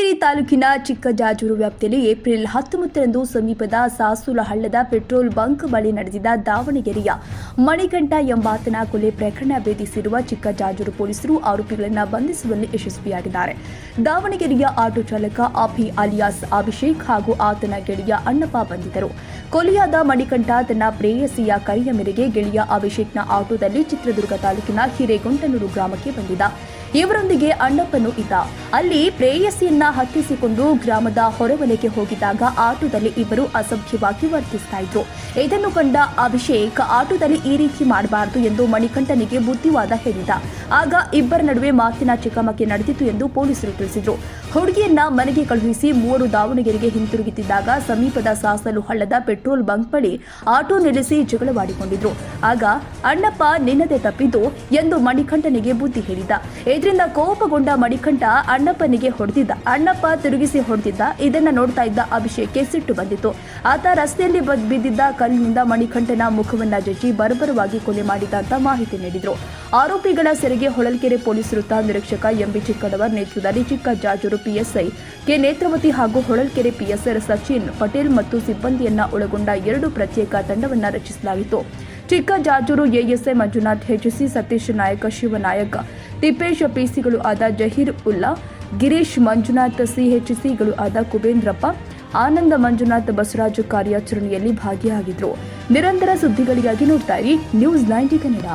ಹೊಳಲ್ಕೆರೆ ತಾಲೂಕಿನ ಚಿಕ್ಕಜಾಜೂರು ವ್ಯಾಪ್ತಿಯಲ್ಲಿ ಏಪ್ರಿಲ್ ಹತ್ತೊಂಬತ್ತರಂದು ಸಮೀಪದ ಸಾಸೂಲ ಹಳ್ಳದ ಪೆಟ್ರೋಲ್ ಬಂಕ್ ಬಳಿ ನಡೆದಿದ್ದ ದಾವಣಗೆರೆಯ ಮಣಿಕಂಠ ಎಂಬಾತನ ಕೊಲೆ ಪ್ರಕರಣ ಭೇದಿಸಿರುವ ಚಿಕ್ಕಜಾಜೂರು ಪೊಲೀಸರು ಆರೋಪಿಗಳನ್ನು ಬಂಧಿಸುವಲ್ಲಿ ಯಶಸ್ವಿಯಾಗಿದ್ದಾರೆ. ದಾವಣಗೆರೆಯ ಆಟೋ ಚಾಲಕ ಅಭಿ ಅಲಿಯಾಸ್ ಅಭಿಷೇಕ್ ಹಾಗೂ ಆತನ ಗೆಳೆಯ ಅಣ್ಣಪ್ಪ ಬಂಧಿತರು. ಕೊಲೆಯಾದ ಮಣಿಕಂಠ ತನ್ನ ಪ್ರೇಯಸಿಯ ಕರೆಯ ಮೇರೆಗೆ ಗೆಳೆಯ ಅಭಿಷೇಕ್ನ ಆಟೋದಲ್ಲಿ ಚಿತ್ರದುರ್ಗ ತಾಲೂಕಿನ ಹಿರೇಗೊಂಟನೂರು ಗ್ರಾಮಕ್ಕೆ ಬಂದಿದ್ದ. ಇವರೊಂದಿಗೆ ಅಣ್ಣಪ್ಪನು ಇದ್ದ. ಅಲ್ಲಿ ಪ್ರೇಯಸಿಯನ್ನ ಹತ್ತಿಸಿಕೊಂಡು ಗ್ರಾಮದ ಹೊರವಲೆಗೆ ಹೋಗಿದ್ದಾಗ ಆಟೋದಲ್ಲಿ ಇಬ್ಬರು ಅಸಭ್ಯವಾಗಿ ವರ್ತಿಸ್ತಾ ಇದ್ರು. ಇದನ್ನು ಕಂಡ ಅಭಿಷೇಕ್ ಆಟೋದಲ್ಲಿ ಈ ರೀತಿ ಮಾಡಬಾರದು ಎಂದು ಮಣಿಕಂಠನಿಗೆ ಬುದ್ಧಿವಾದ ಹೇಳಿದ. ಆಗ ಇಬ್ಬರ ನಡುವೆ ಮಾತಿನ ಚಕಮಕಿ ನಡೆದಿತ್ತು ಎಂದು ಪೊಲೀಸರು ತಿಳಿಸಿದ್ರು. ಹುಡುಗಿಯನ್ನ ಮನೆಗೆ ಕಳುಹಿಸಿ ಮೂವರು ದಾವಣಗೆರೆಗೆ ಹಿಂತಿರುಗುತ್ತಿದ್ದಾಗ ಸಮೀಪದ ಸಾಸಲು ಹಳ್ಳದ ಪೆಟ್ರೋಲ್ ಬಂಕ್ ಬಳಿ ಆಟೋ ನಿಲ್ಲಿಸಿ ಜಗಳವಾಡಿಕೊಂಡಿದ್ರು. ಆಗ ಅಣ್ಣಪ್ಪ ನಿನ್ನದೇ ತಪ್ಪಿದ್ದು ಎಂದು ಮಣಿಕಂಠನಿಗೆ ಬುದ್ಧಿ ಹೇಳಿದ್ದ ಇದರಿಂದ ಕೋಪಗೊಂಡ ಮಣಿಕಂಠ ಅಣ್ಣಪ್ಪನಿಗೆ ಹೊಡೆದಿದ್ದ, ಅಣ್ಣಪ್ಪ ತಿರುಗಿಸಿ ಹೊಡೆದಿದ್ದ, ಇದನ್ನ ನೋಡ್ತಾ ಇದ್ದ ಅಭಿಷೇಕ್ಗೆ ಸಿಟ್ಟು ಬಂದಿತ್ತು. ಆತ ರಸ್ತೆಯಲ್ಲಿ ಬದ್- ಬಿದ್ದಿದ್ದ ಕಲ್ಲಿನಿಂದ ಮಣಿಕಂಠನ ಮುಖವನ್ನ ಜಜ್ಜಿ ಬರಬರವಾಗಿ ಕೊಲೆ ಮಾಡಿದ ಅಂತ ಮಾಹಿತಿ ನೀಡಿದ್ರು. ಆರೋಪಿಗಳ ಸೆರೆಗೆ ಹೊಳಲ್ಕೆರೆ ಪೊಲೀಸ್ ವೃತ್ತ ನಿರೀಕ್ಷಕ ಎಂಬಿ ಚಿಕ್ಕಡವರ್ ನೇತೃತ್ವದಲ್ಲಿ ಚಿಕ್ಕ ಜಾಜೂರು ಪಿಎಸ್ಐ ಕೆ ನೇತ್ರಾವತಿ ಹಾಗೂ ಹೊಳಲ್ಕೆರೆ ಪಿಎಸ್ಐ ಸಚಿನ್ ಪಟೇಲ್ ಮತ್ತು ಸಿಬ್ಬಂದಿಯನ್ನ ಒಳಗೊಂಡ ಎರಡು ಪ್ರತ್ಯೇಕ ತಂಡವನ್ನ ರಚಿಸಲಾಗಿತ್ತು. ಚಿಕ್ಕ ಜಾಜೂರು ಎಎಸ್ಐ ಮಂಜುನಾಥ್ ಹೆಚ್ಸಿ ಸತೀಶ್ ನಾಯಕ, ಶಿವನಾಯಕ ತಿಪ್ಪೇಶ್ ಪಿಸಿಗಳು ಆದ ಜಹೀರ್ ಉಲ್ಲಾ, ಗಿರೀಶ್ ಮಂಜುನಾಥ್, ಸಿಎಚ್ಸಿಗಳು ಆದ ಕುಬೇಂದ್ರಪ್ಪ, ಆನಂದ ಮಂಜುನಾಥ್, ಬಸವರಾಜು ಕಾರ್ಯಾಚರಣೆಯಲ್ಲಿ ಭಾಗಿಯಾಗಿದ್ರು. ನಿರಂತರ ಸುದ್ದಿಗಳಿಗಾಗಿ ನೋಡ್ತಾ ಇರಿ ನ್ಯೂಸ್ ನೈಂಟಿ ಕನ್ನಡ.